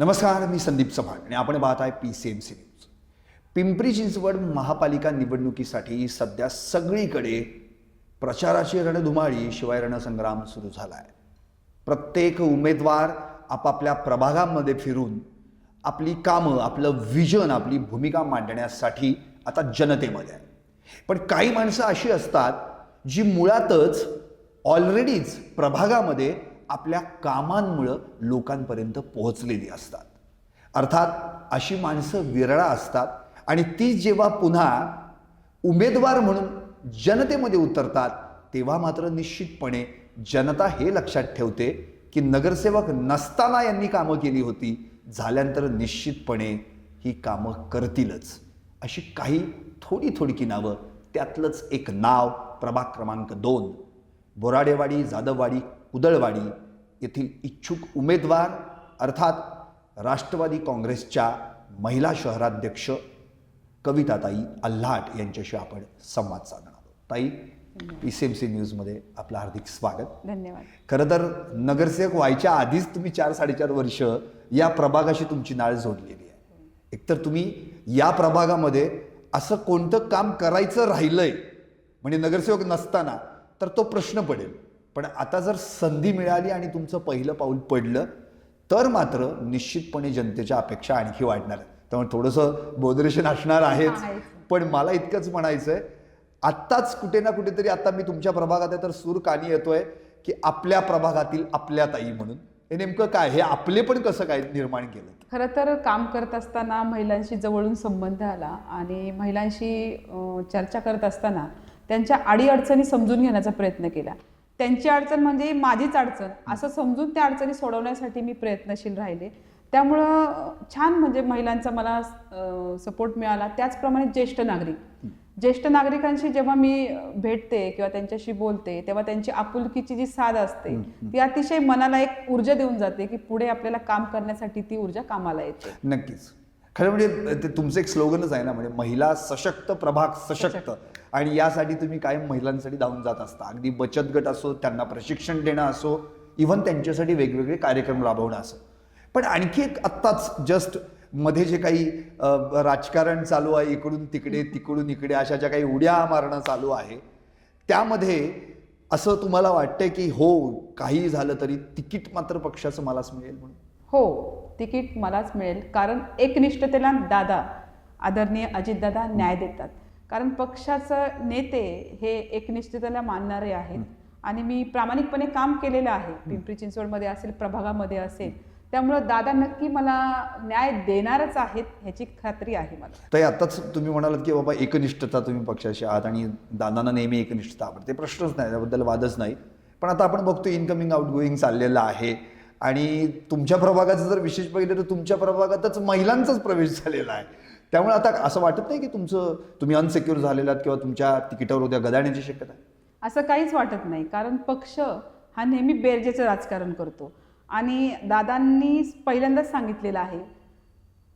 नमस्कार मी संदीप चव्हाण आणि आपण पाहत आहे P C M C news Pimpri Chinchwad महापालिका निवडणुकीसाठी सध्या सगळीकडे प्रचाराची रणधुमाळी शिवाय रणसंग्राम सुरू झाला आहे प्रत्येक उमेदवार आपापल्या प्रभागामध्ये फिरून आपली कामं आपलं विजन आपली भूमिका मांडण्यासाठी आता जनतेमध्ये आहे. पण काही माणसं अशी असतात जी मुळातच ऑलरेडीच प्रभागामध्ये आपल्या कामांमुळं लोकांपर्यंत पोहोचलेली असतात. अर्थात अशी माणसं विरळा असतात आणि ती जेव्हा पुन्हा उमेदवार म्हणून जनतेमध्ये उतरतात तेव्हा मात्र निश्चितपणे जनता हे लक्षात ठेवते की नगरसेवक नसताना यांनी कामं केली होती झाल्यानंतर निश्चितपणे ही कामं करतीलच. अशी काही थोडी थोडकी नावं त्यातलंच एक नाव प्रभाग क्रमांक दोन. बोराडेवाडी जाधववाडी कुदळवाडी येथील इच्छुक उमेदवार अर्थात राष्ट्रवादी काँग्रेसच्या महिला शहराध्यक्ष कविताताई अल्हाट यांच्याशी आपण संवाद साधणार आहोत. ताई पी सी एम सी न्यूजमध्ये आपलं हार्दिक स्वागत. धन्यवाद. खरं तर नगरसेवक व्हायच्या आधीच तुम्ही चार साडेचार वर्ष या प्रभागाशी तुमची नाळ जोडलेली आहे. एकतर तुम्ही या प्रभागामध्ये असं कोणतं काम करायचं राहिलंय म्हणजे नगरसेवक नसताना तर तो प्रश्न पडेल. पण आता जर संधी मिळाली आणि तुमचं पहिलं पाऊल पडलं तर मात्र निश्चितपणे जनतेच्या अपेक्षा आणखी वाढणार आहेत. त्यामुळे थोडंसं बोदरेशन असणार आहेच. पण मला इतकंच म्हणायचंय आत्ताच कुठे ना कुठेतरी आता मी तुमच्या प्रभागात आहे तर सूर कानी येतोय की आपल्या प्रभागातील आपल्या ताई म्हणून. हे नेमकं काय? हे आपले पण कसं काय निर्माण केलं? खरं तर काम करत असताना महिलांशी जवळून संबंध आला आणि महिलांशी चर्चा करत असताना त्यांच्या अडीअडचणी समजून घेण्याचा प्रयत्न केला. त्यांची अडचण म्हणजे माझीच अडचण. असं समजून त्या अडचणी सोडवण्यासाठी मी प्रयत्नशील राहिले. त्यामुळं छान म्हणजे महिलांचा मला सपोर्ट मिळाला. त्याचप्रमाणे ज्येष्ठ नागरिक. ज्येष्ठ नागरिकांशी जेव्हा मी भेटते किंवा त्यांच्याशी बोलते तेव्हा त्यांची आपुलकीची जी साध असते ती अतिशय मनाला एक ऊर्जा देऊन जाते की पुढे आपल्याला काम करण्यासाठी ती ऊर्जा कामाला येते. नक्कीच. खरं म्हणजे ते तुमचं एक स्लोगनच आहे ना म्हणजे महिला सशक्त प्रभाग सशक्त. आणि यासाठी तुम्ही कायम महिलांसाठी धावून जात असता. अगदी बचत गट असो त्यांना प्रशिक्षण देणं असो इव्हन त्यांच्यासाठी वेगवेगळे कार्यक्रम राबवणं असो. पण आणखी एक आत्ताच जस्टमध्ये जे काही राजकारण चालू आहे इकडून तिकडे तिकडून इकडे अशा ज्या काही उड्या मारणं चालू आहे त्यामध्ये असं तुम्हाला वाटतंय की हो काही झालं तरी तिकीट मात्र पक्षाचं मलाच मिळेल म्हणून? हो तिकीट मलाच मिळेल. कारण एकनिष्ठतेला दादा आदरणीय अजितदादा न्याय देतात. कारण पक्षाचं नेते हे एकनिष्ठतेला मानणारे आहेत. आणि मी प्रामाणिकपणे काम केलेलं आहे. पिंपरी चिंचवडमध्ये असेल प्रभागामध्ये असेल. त्यामुळं दादा नक्की मला न्याय देणारच आहेत ह्याची खात्री आहे मला. तर आताच तुम्ही म्हणालात की बाबा एकनिष्ठता तुम्ही पक्षाशी आहात आणि दादांना नेहमी एकनिष्ठता आवडते. प्रश्नच नाही त्याबद्दल वादच नाही. पण आता आपण बघतो इनकमिंग आउट गोईंग चाललेलं आहे. आणि तुमच्या प्रभागाचं जर विशेष पाहिलं तर तुमच्या प्रभागातच महिलांचाच प्रवेश झालेला आहे. त्यामुळे आता असं वाटत नाही की तुमचं तुम्ही अनसेक्युअर झालेलात किंवा तुमच्या तिकिटावर उद्या गदाण्याची शक्यता आहे? असं काहीच वाटत नाही. कारण पक्ष हा नेहमी बेरजेचं राजकारण करतो. आणि दादांनी पहिल्यांदाच सांगितलेलं आहे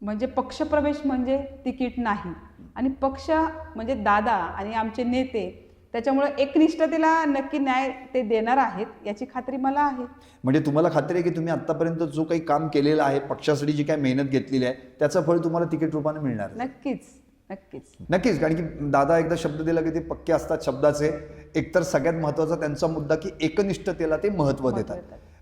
म्हणजे पक्षप्रवेश म्हणजे तिकीट नाही. आणि पक्ष म्हणजे दादा आणि आमचे नेते त्याच्यामुळे एकनिष्ठतेला नक्की न्याय ते देणार आहेत याची खात्री मला आहे. म्हणजे तुम्हाला खात्री आहे की तुम्ही आतापर्यंत जो काही काम केलेलं आहे पक्षासाठी जी काही मेहनत घेतलेली आहे त्याचं फळ तुम्हाला तिकीट रूपाने मिळणार. नक्कीच नक्कीच. नक्कीच कारण की दादा एकदा शब्द दिला की ते पक्के असतात शब्दाचे. एकतर सगळ्यात महत्त्वाचा त्यांचा मुद्दा की एकनिष्ठतेला ते महत्त्व देतात.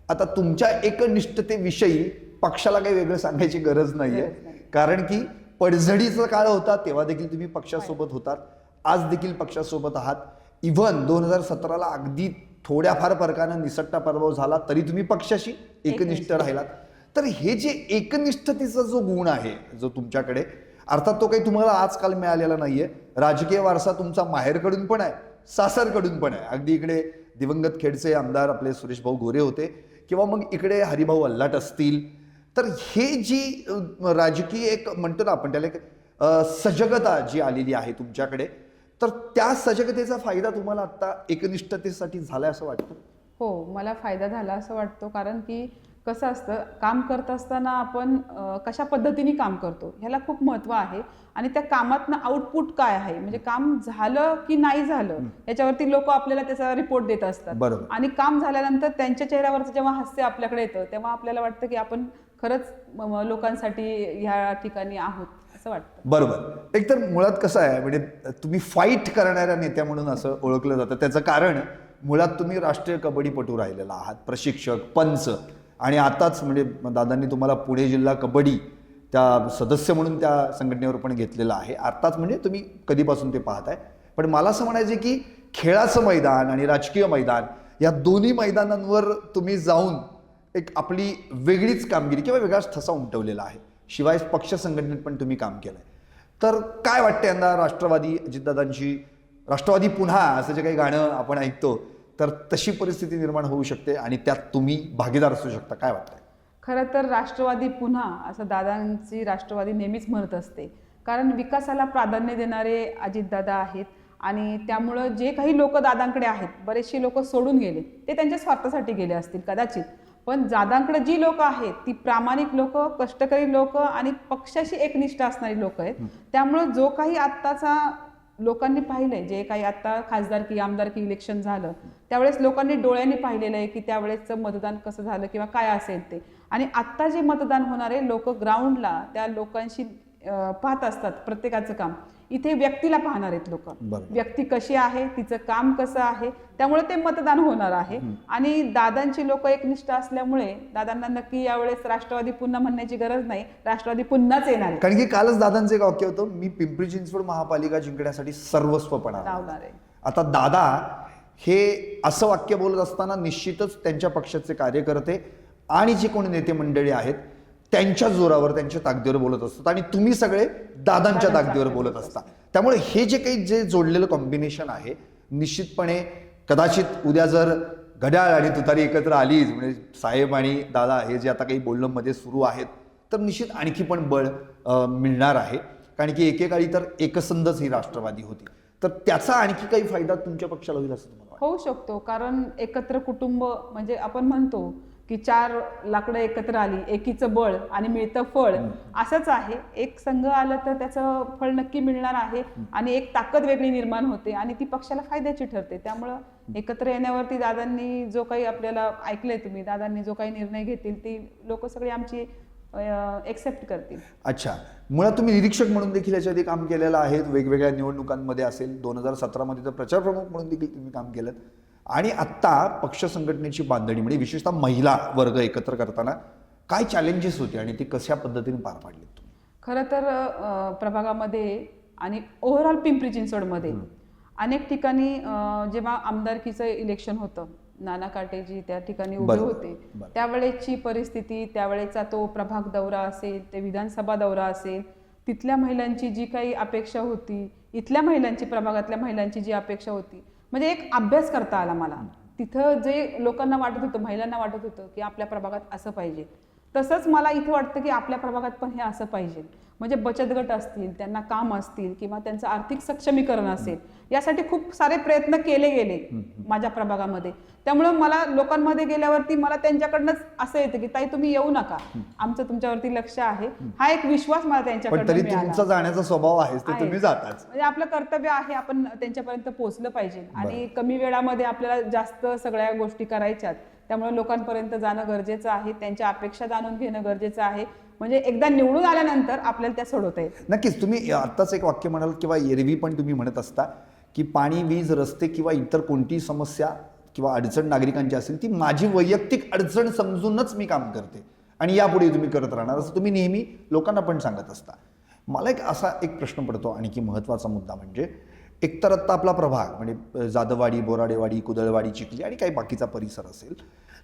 आता तुमच्या एकनिष्ठतेविषयी पक्षाला काही वेगळं सांगायची गरज नाहीये. कारण की पडझडीचा काळ होता तेव्हा देखील तुम्ही पक्षासोबत होतात. आज देखील पक्षासोबत आहात. इव्हन दोन हजार सतराला अगदी थोड्याफार फरकानं निसट्टा पराभव झाला तरी तुम्ही पक्षाशी एकनिष्ठ राहिलात. तर हे जे एकनिष्ठतेचा जो गुण आहे जो तुमच्याकडे अर्थात तो काही तुम्हाला आजकाल मिळालेला नाहीये. राजकीय वारसा तुमचा माहेरकडून पण आहे सासरकडून पण आहे. अगदी इकडे दिवंगत खेडचे आमदार आपले सुरेश भाऊ गोरे होते किंवा मग इकडे हरिभाऊ अल्लाट असतील. तर हे जी राजकीय एक म्हणतो ना आपण त्याला एक सजगता जी आलेली आहे तुमच्याकडे तर त्या सजगतेचा फायदा तुम्हाला आता एकनिष्ठतेसाठी झालाय असं वाटतं? हो मला फायदा झाला असं वाटतो. कारण की कसं असतं काम करत असताना आपण कशा पद्धतीने काम करतो ह्याला खूप महत्त्व आहे. आणि त्या कामातनं आउटपुट काय आहे? म्हणजे काम झालं की नाही झालं याच्यावरती लोक आपल्याला त्याचा रिपोर्ट देत असतात. आणि काम झाल्यानंतर त्यांच्या चेहऱ्यावरचं जेव्हा हास्य आपल्याकडे येतं तेव्हा आपल्याला वाटतं की आपण खरंच लोकांसाठी ह्या ठिकाणी आहोत. असं वाटतं. बरोबर. एकतर मुळात कसं आहे म्हणजे तुम्ही फाईट करणाऱ्या नेत्या म्हणून असं ओळखलं जातं. त्याचं कारण मुळात तुम्ही राष्ट्रीय कबड्डीपटू राहिलेला आहात. प्रशिक्षक पंच. आणि आताच म्हणजे दादांनी तुम्हाला पुणे जिल्हा कबड्डी त्या सदस्य म्हणून त्या संघटनेवर पण घेतलेलं आहे. आत्ताच म्हणजे तुम्ही कधीपासून ते पाहताय. पण मला असं म्हणायचं की खेळाचं मैदान आणि राजकीय मैदान या दोन्ही मैदानांवर तुम्ही जाऊन एक आपली वेगळीच कामगिरी किंवा वेगळाच ठसा उमटवलेला आहे. शिवाय पक्ष संघटनेत पण तुम्ही काम केलंय. तर काय वाटतं यंदा राष्ट्रवादी अजितदादांची? राष्ट्रवादी पुन्हा असं जे काही गाणं आपण ऐकतो तर तशी परिस्थिती निर्माण होऊ शकते आणि त्यात तुम्ही भागीदार असू शकता. काय वाटतं खरं तर राष्ट्रवादी पुन्हा असं दादांची राष्ट्रवादी नेहमीच म्हणत असते. कारण विकासाला प्राधान्य देणारे अजितदादा आहेत आणि त्यामुळं जे काही लोक दादांकडे आहेत बरेचसे लोक सोडून गेले ते त्यांच्या स्वार्थासाठी गेले असतील कदाचित. पण दादांकडे जी लोक आहेत ती प्रामाणिक लोक कष्टकरी लोक आणि पक्षाशी एकनिष्ठ असणारी लोक आहेत. त्यामुळं जो काही आत्ताचा लोकांनी पाहिलंय जे काही आता खासदारकी आमदारकी इलेक्शन झालं त्यावेळेस लोकांनी डोळ्यांनी पाहिलेलं आहे की त्यावेळेसचं मतदान कसं झालं किंवा काय असेल ते. आणि आत्ता जे मतदान होणारे लोक ग्राउंडला त्या लोकांशी पाहत असतात प्रत्येकाचं काम. इथे व्यक्तीला पाहणार आहेत लोक. व्यक्ती कशी आहे तिचं काम कसं आहे त्यामुळे ते मतदान होणार आहे. आणि दादांची लोक एकनिष्ठ असल्यामुळे दादांना नक्की यावेळेस राष्ट्रवादी पुन्हा म्हणण्याची गरज नाही राष्ट्रवादी पुन्हाच येणार आहे. कारण की कालच दादांचं एक वाक्य होतं मी पिंपरी चिंचवड महापालिका जिंकण्यासाठी सर्वस्वपणा लावणार आहे. आता दादा हे असं वाक्य बोलत असताना निश्चितच त्यांच्या पक्षाचे कार्यकर्ते आणि जे कोणी नेते मंडळी आहेत त्यांच्या जोरावर त्यांच्या ताकदीवर बोलत असतात आणि तुम्ही सगळे दादांच्या ताकदीवर बोलत असता. त्यामुळे हे जे काही जे जोडलेलं कॉम्बिनेशन आहे निश्चितपणे कदाचित उद्या जर घड्याळ आणि तुतारी एकत्र आलीच म्हणजे साहेब आणि दादा हे जे आता काही बोलणं मध्ये सुरू आहेत तर निश्चित आणखी पण बळ मिळणार आहे. कारण की एकेकाळी तर एकसंधच ही राष्ट्रवादी होती. तर त्याचा आणखी काही फायदा तुमच्या पक्षाला होईल असं तुम्हाला? होऊ शकतो. कारण एकत्र कुटुंब म्हणजे आपण म्हणतो की चार लाकडं एकत्र आली एकीचं बळ आणि मिळतं फळ असंच आहे. एक संघ आलं तर त्याचं फळ नक्की मिळणार आहे आणि एक ताकद वेगळी निर्माण होते आणि ती पक्षाला फायद्याची ठरते. त्यामुळं एकत्र येण्यावरती दादांनी जो काही आपल्याला ऐकलंय तुम्ही दादांनी जो काही निर्णय घेतील ती लोक सगळी आमची एक्सेप्ट करतील. अच्छा. मुळात तुम्ही निरीक्षक म्हणून देखील याच्या आधी काम केलेलं आहे वेगवेगळ्या निवडणुकांमध्ये असेल. दोन हजार सतरामध्ये तर प्रचार प्रमुख म्हणून देखील तुम्ही काम केलं आणि आत्ता पक्ष संघटनेची बांधणी म्हणजे विशेषतः महिला वर्ग एकत्र करताना काय चॅलेंजेस होते आणि ती कशा पद्धतीने पार पाडलीत तुम्ही खरं तर प्रभागामध्ये आणि ओव्हरऑल पिंपरी चिंचवडमध्ये अनेक ठिकाणी जेव्हा आमदारकीचं इलेक्शन होतं नाना काटेजी त्या ठिकाणी उभे होते. त्यावेळेची परिस्थिती त्यावेळेचा तो प्रभाग दौरा असेल ते विधानसभा दौरा असेल तिथल्या महिलांची जी काही अपेक्षा होती इथल्या महिलांची प्रभागातल्या महिलांची जी अपेक्षा होती म्हणजे एक अभ्यास करता आला मला. तिथं जे लोकांना वाटत होतं महिलांना वाटत होतं की आपल्या प्रभागात असं पाहिजे. तसंच मला इथे वाटतं की आपल्या प्रभागात पण हे असं पाहिजे. म्हणजे बचत गट असतील त्यांना काम असतील किंवा त्यांचं आर्थिक सक्षमीकरण असेल यासाठी खूप सारे प्रयत्न केले गेले माझ्या प्रभागामध्ये. त्यामुळं मला लोकांमध्ये गेल्यावरती मला त्यांच्याकडनंच असं येतं की ताई तुम्ही येऊ नका. आमचं तुमच्यावरती लक्ष आहे. हा एक विश्वास मला तुमचा जाण्याचा स्वभाव आहे. म्हणजे आपलं कर्तव्य आहे आपण त्यांच्यापर्यंत पोहोचलं पाहिजे. आणि कमी वेळामध्ये आपल्याला जास्त सगळ्या गोष्टी करायच्यात. त्यामुळे लोकांपर्यंत जाणं गरजेचं आहे त्यांच्या अपेक्षा जाणून घेणं गरजेचं आहे. म्हणजे एकदा निवडून आल्यानंतर आपल्याला त्या सोडवता येईल. नक्कीच तुम्ही आत्ताच एक वाक्य म्हणाल किंवा एरवी पण तुम्ही म्हणत असता की पाणी वीज रस्ते किंवा इतर कोणतीही समस्या किंवा अडचण नागरिकांची असेल ती माझी वैयक्तिक अडचण समजूनच मी काम करते आणि यापुढे तुम्ही करत राहणार. असं तुम्ही नेहमी लोकांना पण सांगत असता. मला एक असा एक प्रश्न पडतो आणखी महत्त्वाचा मुद्दा म्हणजे एकतर आत्ता आपला प्रभाग म्हणजे जादवाडी बोराडेवाडी कुदळवाडी चिखली आणि काही बाकीचा परिसर असेल.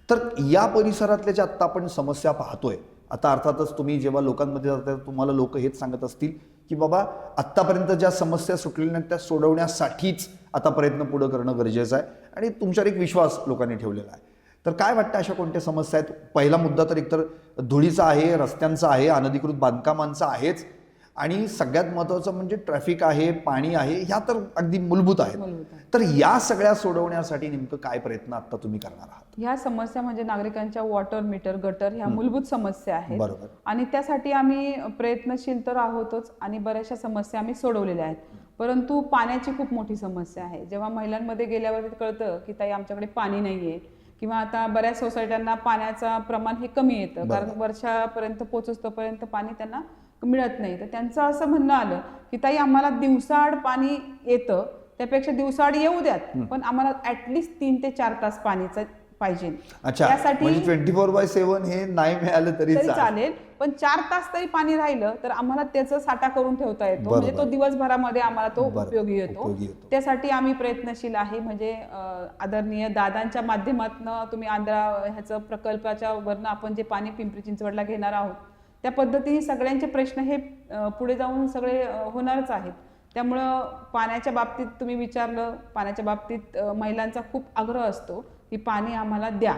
तर या परिसरातल्या ज्या आत्ता आपण समस्या पाहतोय आता अर्थातच तुम्ही जेव्हा लोकांमध्ये जाता तुम्हाला लोक हेच सांगत असतील की बाबा आत्तापर्यंत ज्या समस्या सुटलेल्या नाहीत त्या सोडवण्यासाठीच आता प्रयत्न पुढं करणं गरजेचं आहे आणि तुमच्यावर एक विश्वास लोकांनी ठेवलेला आहे. तर काय वाटतं अशा कोणत्या समस्या आहेत? पहिला मुद्दा तर एकतर धुळीचा आहे रस्त्यांचा आहे अनधिकृत बांधकामांचा आहेच आणि सगळ्यात महत्त्वाचं म्हणजे ट्रॅफिक आहे पाणी आहे ह्या तर अगदी मूलभूत आहेत. आहे. तर या सगळ्या सोडवण्यासाठी नेमकं काय प्रयत्न आता तुम्ही करणार आहात? ह्या समस्या म्हणजे नागरिकांच्या वॉटर मीटर गटर ह्या मूलभूत समस्या आहेत. बरोबर. आणि त्यासाठी आम्ही प्रयत्नशील तर आहोतच आणि बऱ्याचशा समस्या आम्ही सोडवलेल्या आहेत. परंतु पाण्याची खूप मोठी समस्या आहे. जेव्हा महिलांमध्ये गेल्यावर कळतं की ताई आमच्याकडे पाणी नाहीये किंवा आता बऱ्याच सोसायट्यांना पाण्याचं प्रमाण हे कमी येतं. कारण वर्षापर्यंत पोचस तोपर्यंत पाणी त्यांना मिळत नाही. तर त्यांचं असं म्हणणं आलं की ताई आम्हाला दिवसाआड पाणी येतं. त्यापेक्षा दिवसाआड येऊ द्यात. पण आम्हाला ऍटलिस्ट तीन ते चार तास पाणीचं पाहिजे. अच्छा. त्यासाठी ट्वेंटी फोर बाय सेव्हन हे नाही मिळालं तरी चालेल. पण चार तास तरी पाणी राहिलं तर आम्हाला त्याचा साठा करून ठेवता येतो. म्हणजे तो. दिवसभरामध्ये आम्हाला तो. उपयोगी येतो. त्यासाठी आम्ही प्रयत्नशील आहे. म्हणजे आदरणीय दादांच्या माध्यमातून तुम्ही आंध्रा ह्याचं प्रकल्पाच्या वरनं आपण जे पाणी पिंपरी चिंचवडला घेणार आहोत त्या पद्धतीने सगळ्यांचे प्रश्न हे पुढे जाऊन सगळे होणारच आहेत. त्यामुळं पाण्याच्या बाबतीत तुम्ही विचारलं पाण्याच्या बाबतीत महिलांचा खूप आग्रह असतो की पाणी आम्हाला द्या.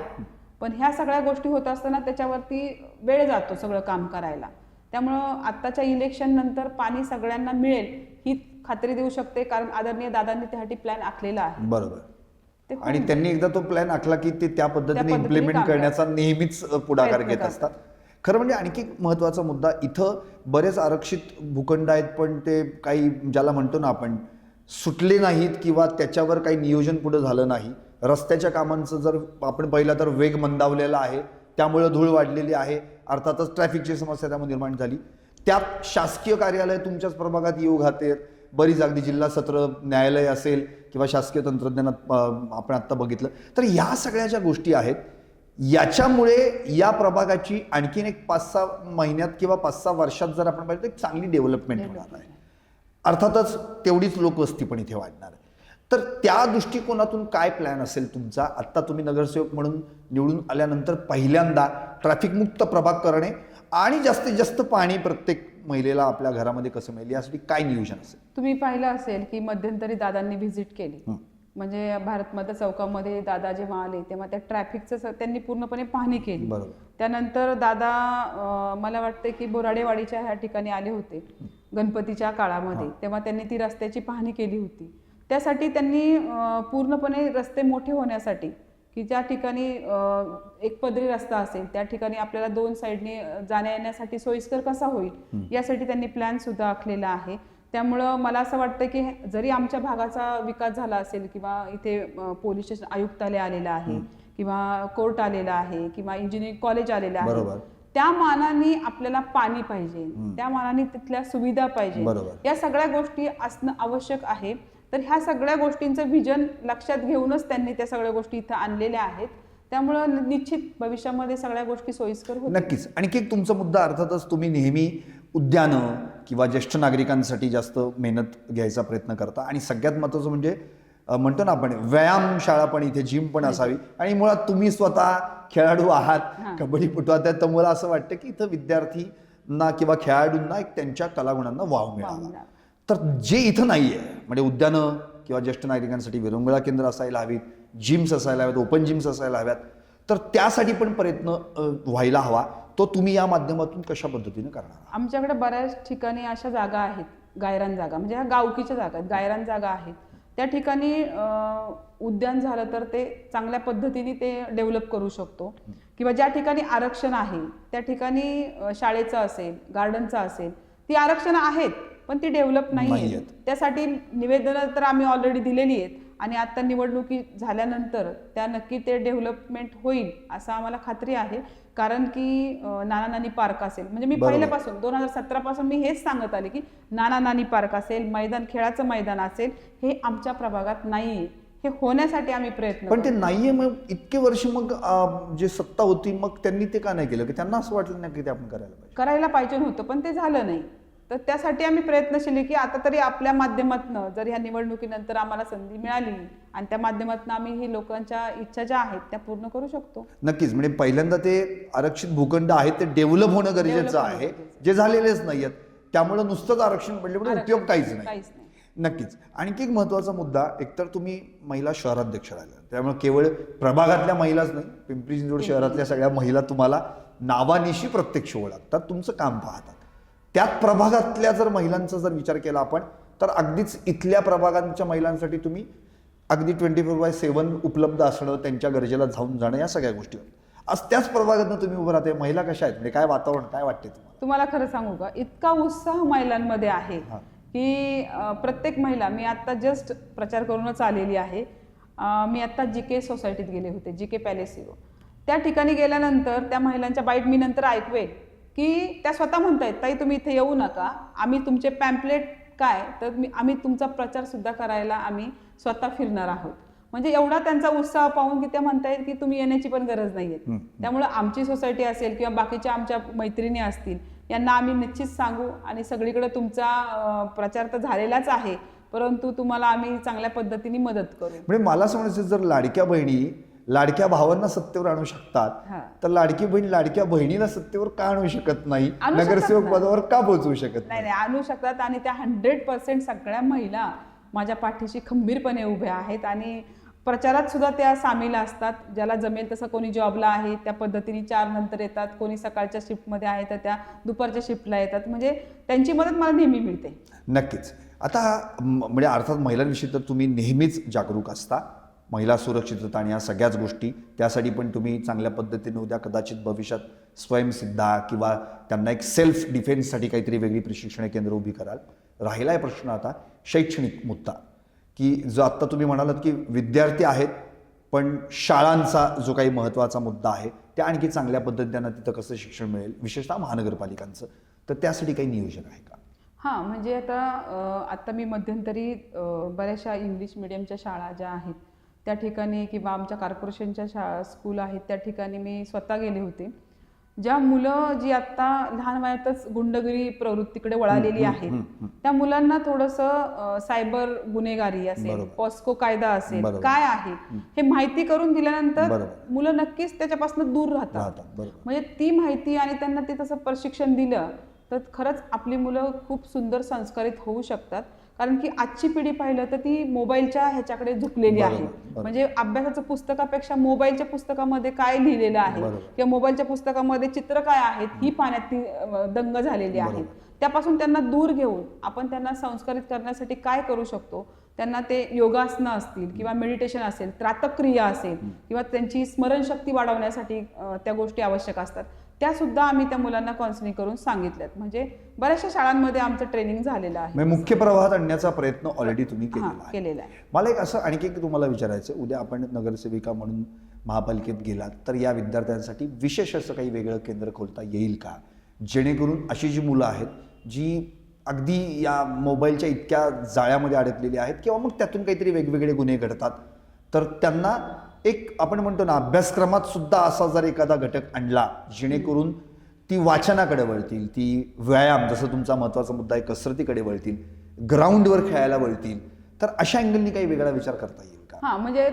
पण ह्या सगळ्या गोष्टी होत असताना त्याच्यावरती वेळ जातो सगळं काम करायला. त्यामुळं आत्ताच्या इलेक्शन नंतर पाणी सगळ्यांना मिळेल ही खात्री देऊ शकते कारण आदरणीय दादांनी त्यासाठी प्लॅन आखलेला आहे. बरोबर. आणि त्यांनी एकदा तो प्लॅन आखला की ते त्या पद्धतीने इम्प्लिमेंट करण्याचा नेहमीच पुढाकार घेत. असतात. खरं म्हणजे आणखी एक महत्त्वाचा मुद्दा इथं बरेच आरक्षित भूखंड आहेत पण ते काही ज्याला म्हणतो ना आपण सुटले नाहीत किंवा त्याच्यावर काही नियोजन पुढे झालं नाही. रस्त्याच्या कामांचं जर आपण पाहिलं तर वेग मंदावलेला आहे त्यामुळं धूळ वाढलेली आहे अर्थातच ट्रॅफिकची समस्या त्यामुळे निर्माण झाली. त्यात शासकीय कार्यालय तुमच्याच प्रभागात येऊ घातेत. बरीच अगदी जिल्हा सत्र न्यायालय असेल किंवा शासकीय तंत्रज्ञानात आपण आत्ता बघितलं. तर या सगळ्या ज्या गोष्टी आहेत याच्यामुळे या प्रभागाची आणखीन एक पाच सहा महिन्यात किंवा पाच सहा वर्षात जर आपण पाहिलं तर एक चांगली डेव्हलपमेंट होणार आहे. अर्थातच तेवढीच लोकवस्ती पण इथे वाढणार आहे तर त्या दृष्टिकोनातून काय प्लॅन असेल तुमचा? आत्ता तुम्ही नगरसेवक म्हणून निवडून आल्यानंतर पहिल्यांदा ट्रॅफिक मुक्त प्रभाग करणे आणि जास्तीत जास्त पाणी प्रत्येक महिलेला आपल्या घरामध्ये कसं मिळेल? यासाठी काय नियोजन असेल? तुम्ही पाहिलं असेल की मध्यंतरी दादांनी व्हिजिट केली. म्हणजे भारतमाता चौकामध्ये दादा जेव्हा आले तेव्हा त्या ट्रॅफिकचं त्यांनी पूर्णपणे पाहणी केली. त्यानंतर दादा मला वाटते की बोराडेवाडीच्या ह्या ठिकाणी आले होते गणपतीच्या काळामध्ये. तेव्हा त्यांनी ती रस्त्याची पाहणी केली होती. त्यासाठी त्यांनी पूर्णपणे रस्ते मोठे होण्यासाठी की ज्या ठिकाणी एक पदरी रस्ता असेल त्या ठिकाणी आपल्याला दोन साईडने जाण्या येण्यासाठी सोयीस्कर कसा होईल यासाठी त्यांनी प्लॅन सुद्धा आखलेला आहे. त्यामुळं मला असं वाटतं की जरी आमच्या भागाचा विकास झाला असेल किंवा इथे पोलीस स्टेशन आयुक्तालय आलेलं आहे किंवा कोर्ट आलेला आहे किंवा इंजिनिअरिंग कॉलेज आलेलं आहे. त्या मानाने आपल्याला पाणी पाहिजे. त्या मानाने तिथल्या सुविधा पाहिजे. या सगळ्या गोष्टी असणं आवश्यक आहे. तर ह्या सगळ्या गोष्टींचं विजन लक्षात घेऊनच त्यांनी त्या सगळ्या गोष्टी इथं आणलेल्या आहेत. त्यामुळं निश्चित भविष्यामध्ये सगळ्या गोष्टी सोयीस्कर नक्कीच. आणखी एक तुमचा मुद्दा अर्थातच तुम्ही नेहमी उद्यानं किंवा ज्येष्ठ नागरिकांसाठी जास्त मेहनत घ्यायचा प्रयत्न करता. आणि सगळ्यात महत्त्वाचं म्हणजे म्हणतो ना आपण व्यायामशाळा पण इथे जिम पण असावी. आणि मुळात तुम्ही स्वतः खेळाडू आहात कबड्डीपटू आहात तर मला असं वाटतं की इथं विद्यार्थींना किंवा खेळाडूंना एक त्यांच्या कलागुणांना वाव मिळावा. मिळावा. तर जे इथं नाहीये म्हणजे उद्यानं किंवा ज्येष्ठ नागरिकांसाठी विरंगुळा केंद्र असायला हवीत जिम्स असायला हव्यात ओपन जिम्स असायला हव्यात तर त्यासाठी पण प्रयत्न व्हायला हवा. तो तुम्ही या माध्यमातून कशा पद्धतीने करणार? आमच्याकडे बऱ्याच ठिकाणी अशा जागा आहेत गायरान जागा म्हणजे ह्या गावकीच्या जागा आहेत गायरान जागा आहेत त्या ठिकाणी उद्यान झालं तर ते चांगल्या पद्धतीने ते डेव्हलप करू शकतो किंवा ज्या ठिकाणी आरक्षण आहे त्या ठिकाणी शाळेचं असेल गार्डनचं असेल ती आरक्षण आहेत पण ती डेव्हलप नाही. आहेत त्यासाठी निवेदनं तर आम्ही ऑलरेडी दिलेली आहेत आणि आता निवडणुकी झाल्यानंतर त्या नक्की ते डेव्हलपमेंट होईल असं आम्हाला खात्री आहे कारण की नाना नानी पार्क असेल. म्हणजे मी. पहिल्यापासून दोन हजार सतरा पासून मी हेच सांगत आले की नाना नानी पार्क असेल मैदान खेळाचं मैदान असेल हे आमच्या प्रभागात नाहीये. हे होण्यासाठी आम्ही प्रयत्न पण ते. नाहीये मग इतके वर्ष मग जे सत्ता होती मग त्यांनी ते का नाही केलं? की त्यांना असं वाटलं नाही की ते आपण करायला पाहिजे. करायला पाहिजे होतं पण ते झालं नाही. तर त्यासाठी आम्ही प्रयत्नशील आहे की आता तरी आपल्या माध्यमातून जर ह्या निवडणुकीनंतर आम्हाला संधी मिळाली आणि त्या माध्यमातून आम्ही ही लोकांच्या इच्छा ज्या आहेत त्या पूर्ण करू शकतो. नक्कीच. म्हणजे पहिल्यांदा ते आरक्षित भूखंड आहेत ते डेव्हलप होणं गरजेचं आहे. जे झालेलेच नाही आहेत त्यामुळे नुसतंच आरक्षण आरक्षण उपयोग काहीच नाही काहीच नाही. नक्कीच. आणखी एक महत्त्वाचा मुद्दा एकतर तुम्ही महिला शहराध्यक्ष राहिल्या त्यामुळे केवळ प्रभागातल्या महिलाच नाही पिंपरी चिंचवड शहरातल्या सगळ्या महिला तुम्हाला नावानिशी प्रत्यक्ष ओळखतात. तुमचं काम पाहतात. त्यात प्रभागातल्या जर महिलांचा जर विचार केला आपण तर अगदीच इथल्या प्रभागांच्या महिलांसाठी तुम्ही अगदी ट्वेंटी फोर बाय सेवन उपलब्ध असणं त्यांच्या गरजेला जाऊन जाणं या सगळ्या गोष्टी आज त्याच प्रभागातनं तुम्ही उभं राहते महिला कशा आहेत? म्हणजे काय वातावरण काय वाटते तुम्हाला? तुम्हाला खरं सांगू का? इतका उत्साह महिलांमध्ये आहे. की प्रत्येक महिला मी आता जस्ट प्रचार करूनच आलेली आहे. मी आत्ता जी के सोसायटीत गेले होते जी के पॅलेस हिरो त्या ठिकाणी गेल्यानंतर त्या महिलांच्या बाईट मी नंतर ऐकवेल की त्या स्वतः म्हणतायत ताई तुम्ही इथे येऊ नका. आम्ही तुमचे पॅम्पलेट काय तर मी आम्ही तुमचा प्रचार सुद्धा करायला आम्ही स्वतः फिरणार आहोत. म्हणजे एवढा त्यांचा उत्साह पाहून की त्या म्हणतायत की तुम्ही येण्याची पण गरज नाहीये. हं. त्यामुळे आमची सोसायटी असेल किंवा बाकीच्या आमच्या मैत्रिणी असतील यांना आम्ही निश्चित सांगू आणि सगळीकडे तुमचा प्रचार तर झालेलाच आहे परंतु तुम्हाला आम्ही चांगल्या पद्धतीने मदत करू. म्हणजे मला असं म्हणायचं जर लाडक्या बहिणी लाडक्या भावांना सत्तेवर आणू शकतात. तर लाडकी बहीण लाडक्या बहिणीला सत्तेवर का आणू शकत नाही? नगरसेवक. पदावर का पोहोचवू शकत नाही? आणू शकतात आणि त्या हंड्रेड पर्सेंट सगळ्या महिला माझ्या पाठीशी खंबीरपणे उभ्या आहेत आणि प्रचारात सुद्धा त्या सामील असतात. ज्याला जमेल तसं कोणी जॉबला आहे त्या पद्धतीने चार नंतर येतात. कोणी सकाळच्या शिफ्टमध्ये आहे तर त्या दुपारच्या शिफ्टला येतात. म्हणजे त्यांची मदत मला नेहमी मिळते. नक्कीच. आता म्हणजे अर्थात महिलांविषयी तर तुम्ही नेहमीच जागरूक असता. महिला सुरक्षितता आणि या सगळ्याच गोष्टी त्यासाठी पण तुम्ही चांगल्या पद्धतीने उद्या कदाचित भविष्यात स्वयंसिद्धा किंवा त्यांना एक सेल्फ डिफेन्ससाठी काहीतरी वेगळी प्रशिक्षण केंद्र उभी कराल. राहिला आहे प्रश्न आता शैक्षणिक मुद्दा. की जो आत्ता तुम्ही म्हणालात की विद्यार्थी आहेत पण शाळांचा जो काही महत्त्वाचा मुद्दा आहे त्या आणखी चांगल्या पद्धतीने त्यांना तिथं कसं शिक्षण मिळेल विशेषतः महानगरपालिकांचं तर त्यासाठी काही नियोजन आहे का? हां म्हणजे आता आत्ता आता मी मध्यंतरी बऱ्याचशा इंग्लिश मिडियमच्या शाळा ज्या आहेत त्या ठिकाणी किंवा आमच्या कॉर्पोरेशनच्या शाळा स्कूल आहेत त्या ठिकाणी मी स्वतः गेले होते ज्या मुलं जी आत्ता लहान वयातच गुंडगिरी प्रवृत्तीकडे वळालेली आहेत त्या मुलांना थोडंसं सायबर गुन्हेगारी असेल. पॉस्को कायदा असेल. काय आहे हे माहिती करून दिल्यानंतर. मुलं नक्कीच त्याच्यापासून दूर राहतात म्हणजे ती माहिती आणि त्यांना ते तसं प्रशिक्षण दिलं तर खरंच आपली मुलं खूप सुंदर संस्कारित होऊ शकतात कारण की आजची पिढी पाहिलं तर ती मोबाईलच्या ह्याच्याकडे झुकलेली आहे. म्हणजे अभ्यासाच्या पुस्तकापेक्षा मोबाईलच्या पुस्तकामध्ये काय लिहिलेलं आहे. किंवा मोबाईलच्या पुस्तकामध्ये चित्र काय आहेत? ही पाण्यात ती दंग झालेली आहेत. त्यापासून त्यांना दूर घेऊन आपण त्यांना संस्कारित करण्यासाठी काय करू शकतो? त्यांना ते योगासनं असतील किंवा मेडिटेशन असेल त्रातक्रिया असेल किंवा त्यांची स्मरणशक्ती वाढवण्यासाठी त्या गोष्टी आवश्यक असतात. त्या सुद्धा आम्ही त्या मुलांना काउन्सिलिंग करून सांगितल्यात. म्हणजे बऱ्याचशा शाळांमध्ये आमचं ट्रेनिंग झालेलं आहे. म्हणजे मुख्य प्रवाहात आणण्याचा प्रयत्न ऑलरेडी तुम्ही केलेला आहे. मला एक असं आणखी एक तुम्हाला विचारायचं. उद्या आपण नगरसेविका म्हणून महापालिकेत गेलात तर या विद्यार्थ्यांसाठी विशेष असं काही वेगळं केंद्र खोलता येईल का? जेणेकरून अशी जी मुलं आहेत जी अगदी या मोबाईलच्या इतक्या जाळ्यामध्ये अडकलेली आहेत किंवा मग त्यातून काहीतरी वेगवेगळे गुन्हे घडतात तर त्यांना एक आपण म्हणतो ना अभ्यासक्रमात सुद्धा असा जर एखादा घटक आणला जेणेकरून ती वाचनाकडे वळतील ती व्यायाम जसं तुमचा महत्त्वाचा मुद्दा आहे कसरतीकडे वळतील ग्राउंडवर खेळायला वळतील तर अशा अँगलनी काही वेगळा विचार करता येईल का हा म्हणजे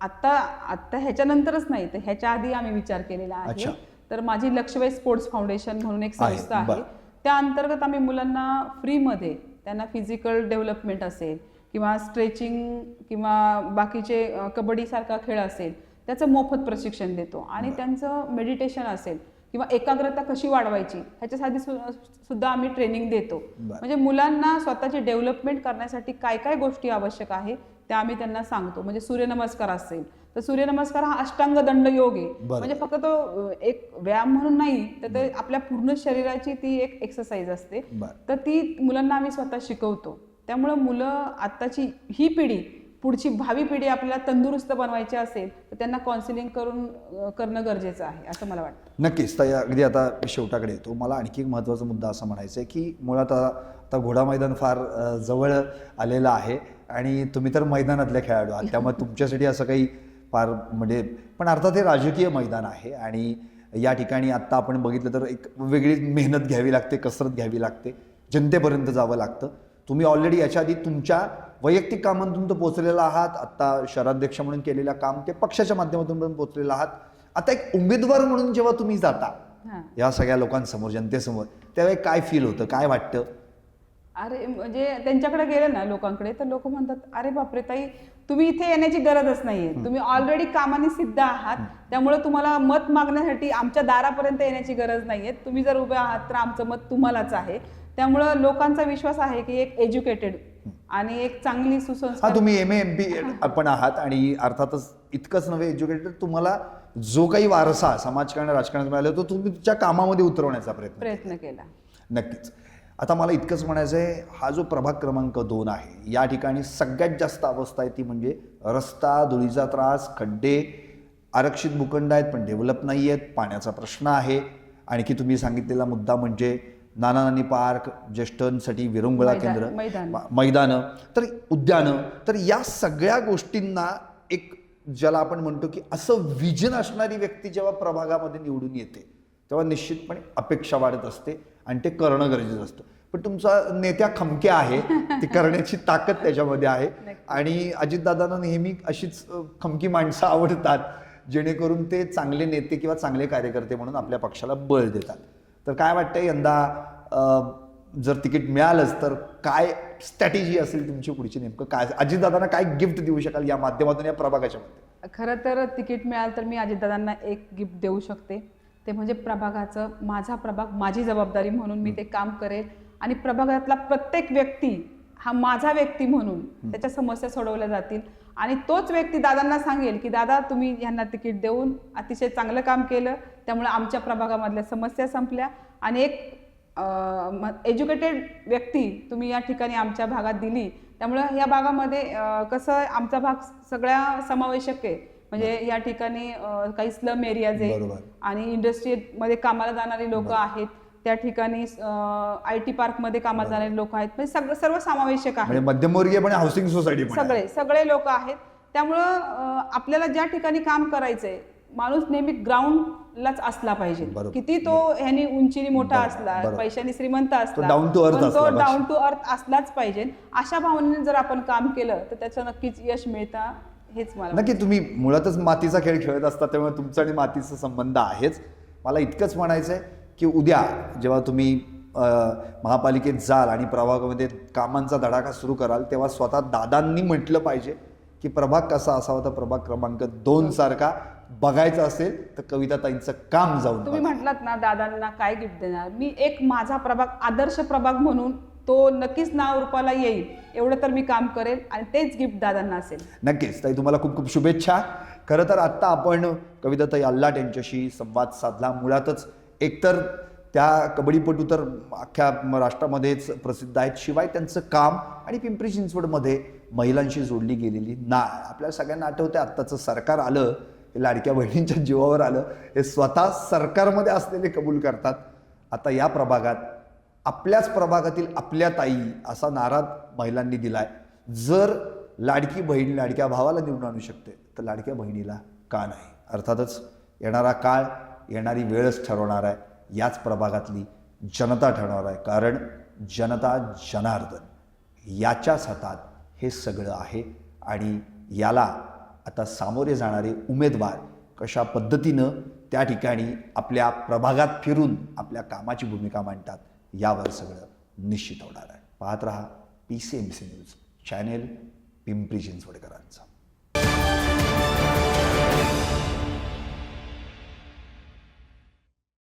आता आता ह्याच्यानंतरच नाही तर ह्याच्या आधी आम्ही विचार केलेला आहे. तर माझी लक्षवेध स्पोर्ट्स फाउंडेशन म्हणून एक संस्था आहे. त्या अंतर्गत आम्ही मुलांना फ्रीमध्ये त्यांना फिजिकल डेव्हलपमेंट असेल किंवा स्ट्रेचिंग किंवा बाकीचे कबड्डीसारखा खेळ असेल त्याचं मोफत प्रशिक्षण देतो. आणि त्यांचं मेडिटेशन असेल किंवा एकाग्रता कशी वाढवायची ह्याच्यासाठी सुद्धा आम्ही ट्रेनिंग देतो. म्हणजे मुलांना स्वतःची डेव्हलपमेंट करण्यासाठी काय काय गोष्टी आवश्यक आहे त्या आम्ही त्यांना सांगतो. म्हणजे सूर्यनमस्कार असेल तर सूर्यनमस्कार हा अष्टांग दंड योग आहे. म्हणजे फक्त तो एक व्यायाम म्हणून नाही तर ते आपल्या पूर्ण शरीराची ती एक एक्सरसाइज असते. तर ती मुलांना आम्ही स्वतः शिकवतो. त्यामुळं मुलं आत्ताची ही पिढी पुढची भावी पिढी आपल्याला तंदुरुस्त बनवायची असेल तर त्यांना काउन्सिलिंग करून करणं गरजेचं आहे असं मला वाटतं. नक्कीच. तर अगदी आता शेवटाकडे येतो. मला आणखी एक महत्त्वाचा मुद्दा असं म्हणायचा आहे की मुळात आता घोडा मैदान फार जवळ आलेलं आहे आणि तुम्ही तर मैदानातल्या खेळाडू आहात. त्यामुळे तुमच्यासाठी असं काही फार म्हणजे पण अर्थात हे राजकीय मैदान आहे आणि या ठिकाणी आत्ता आपण बघितलं तर एक वेगळी मेहनत घ्यावी लागते कसरत घ्यावी लागते जनतेपर्यंत जावं लागतं. तुम्ही ऑलरेडी याच्या आधी तुमच्या वैयक्तिक कामांतून तर पोचलेला आहात. आत्ता शहराध्यक्ष म्हणून केलेलं काम ते पक्षाच्या माध्यमातून पण पोचलेलं आहात. आता एक उमेदवार म्हणून जेव्हा तुम्ही जाता या सगळ्या लोकांसमोर जनतेसमोर त्यावेळी काय फील होतं? काय वाटतं? अरे म्हणजे त्यांच्याकडे गेले ना लोकांकडे तर लोक म्हणतात अरे बापरे ताई तुम्ही इथे येण्याची गरजच नाहीये. तुम्ही ऑलरेडी कामाने सिद्ध आहात. त्यामुळे तुम्हाला मत मागण्यासाठी आमच्या दारापर्यंत येण्याची गरज नाहीये. तुम्ही जर उभे आहात तर आमचं मत तुम्हालाच आहे. त्यामुळं लोकांचा विश्वास आहे की एक एज्युकेटेड आणि एक चांगली हा तुम्ही एम ए एम पी आपण आहात आणि अर्थातच इतकंच नव्हे एज्युकेटेड तुम्हाला जो काही वारसा समाजकारण राजकारणात मिळाला तो तुम्ही तुमच्या कामामध्ये उतरवण्याचा प्रयत्न प्रयत्न केला. नक्कीच. आता मला इतकंच म्हणायचं आहे हा जो प्रभाग क्रमांक दोन आहे या ठिकाणी सगळ्यात जास्त अवस्था आहे ती म्हणजे रस्ता धुळीचा त्रास खड्डे आरक्षित भूखंड आहेत पण डेव्हलप नाही आहेत पाण्याचा प्रश्न आहे. आणखी तुम्ही सांगितलेला मुद्दा म्हणजे नाना नानी पार्क ज्येष्ठांसाठी विरंगुळा केंद्र मैदान. तर उद्यानं तर या सगळ्या गोष्टींना एक ज्याला आपण म्हणतो की असं विजन असणारी व्यक्ती जेव्हा प्रभागामध्ये निवडून येते तेव्हा निश्चितपणे अपेक्षा वाढत असते आणि ते करणं गरजेचं असतं. पण तुमचा नेत्या खमक्या आहे ती करण्याची ताकद त्याच्यामध्ये आहे आणि अजितदादांना नेहमी अशीच खमकी माणसं आवडतात जेणेकरून ते चांगले नेते किंवा चांगले कार्यकर्ते म्हणून आपल्या पक्षाला बळ देतात. तर काय वाटतंय यंदा जर तिकीट मिळालंच तर काय स्ट्रॅटेजी असेल तुमची पुढची नेमकं? काय अजितदादांना काय गिफ्ट देऊ शकाल या माध्यमातून या प्रभागाच्या मध्ये खरं तर तिकीट मिळालं तर मी अजितदादांना एक गिफ्ट देऊ शकते. ते म्हणजे प्रभागाचं माझा प्रभाग माझी जबाबदारी म्हणून मी ते काम करेल. आणि प्रभागातला प्रत्येक व्यक्ती हा माझा व्यक्ती म्हणून त्याच्या समस्या सोडवल्या जातील. आणि तोच व्यक्ती दादांना सांगेल की दादा तुम्ही यांना तिकीट देऊन अतिशय चांगलं काम केलं. त्यामुळे आमच्या प्रभागामधल्या समस्या संपल्या. आणि एक एज्युकेटेड व्यक्ती तुम्ही या ठिकाणी आमच्या भागात दिली. त्यामुळं या भागामध्ये कसं आमचा भाग सगळ्या समावेशक आहे. म्हणजे या ठिकाणी काही स्लम एरियाज आहे. आणि इंडस्ट्रीमध्ये कामाला जाणारी लोक आहेत. त्या ठिकाणी आय टी पार्कमध्ये कामाला जाणारे लोक आहेत म्हणजे सगळं सर्व समावेशक आहे म्हणजे मध्यमवर्गीय पण हाऊसिंग सोसायटी. सगळे सगळे लोक आहेत त्यामुळं आपल्याला ज्या ठिकाणी काम करायचंय माणूस नेहमी ग्राउंडलाच असला पाहिजे. किती तो ह्यानी उंचीने मोठा असला. पैशाने श्रीमंत असला. डाऊन टू अर्थ असलाच पाहिजे अशा भावनेने जर आपण काम केलं तर त्याचं नक्कीच यश मिळतं हेच मला नक्की तुम्ही मुळातच मातीचा खेळ खेळत असता त्यामुळे तुमचा आणि मातीचा संबंध आहेच मला इतकंच म्हणायचं आहे की उद्या जेव्हा तुम्ही महापालिकेत जाल आणि प्रभागामध्ये कामांचा धडाका सुरू कराल तेव्हा स्वतः दादांनी म्हटलं पाहिजे की प्रभाग कसा असावा? तर प्रभाग क्रमांक दोन सारखा बघायचा असेल तर कविताताईंचं काम जाऊन तुम्ही. म्हटलात ना दादांना काय गिफ्ट देणार? मी एक माझा प्रभाग आदर्श प्रभाग म्हणून तो नक्कीच नाव रूपाला येईल. एवढं तर मी काम करेल आणि तेच गिफ्ट दादांना असेल. नक्कीच. ताई तुम्हाला खूप खूप शुभेच्छा. खरं तर आत्ता आपण कविताताई अल्लाट यांच्याशी संवाद साधला. मुळातच एकतर त्या कबड्डीपटू तर अख्ख्या म- राष्ट्रामध्येच प्रसिद्ध आहेत. शिवाय त्यांचं काम आणि पिंपरी चिंचवडमध्ये महिलांशी जोडली गेलेली ना आपल्या सगळ्यांना आठवतं आत्ताचं सरकार आलं हे लाडक्या बहिणींच्या जीवावर आलं हे स्वतः सरकारमध्ये असलेले कबूल करतात. आता या प्रभागात आपल्याच प्रभागातील आपल्या ताई असा नारा महिलांनी दिलाय. जर लाडकी बहीण लाडक्या भावाला निवडून आणू शकते तर लाडक्या बहिणीला का नाही? अर्थातच येणारा काळ येणारी वेळच ठरवणार आहे याच प्रभागातली जनता ठरवणार आहे. कारण जनता जनार्दन याच्याच हातात हे सगळं आहे आणि याला आता सामोरे जाणारे उमेदवार कशा पद्धतीनं त्या ठिकाणी आपल्या प्रभागात फिरून आपल्या कामाची भूमिका मांडतात यावर सगळं निश्चित होणार आहे. पाहत रहा P C M C news channel Pimpri चिंचवडकरांचा.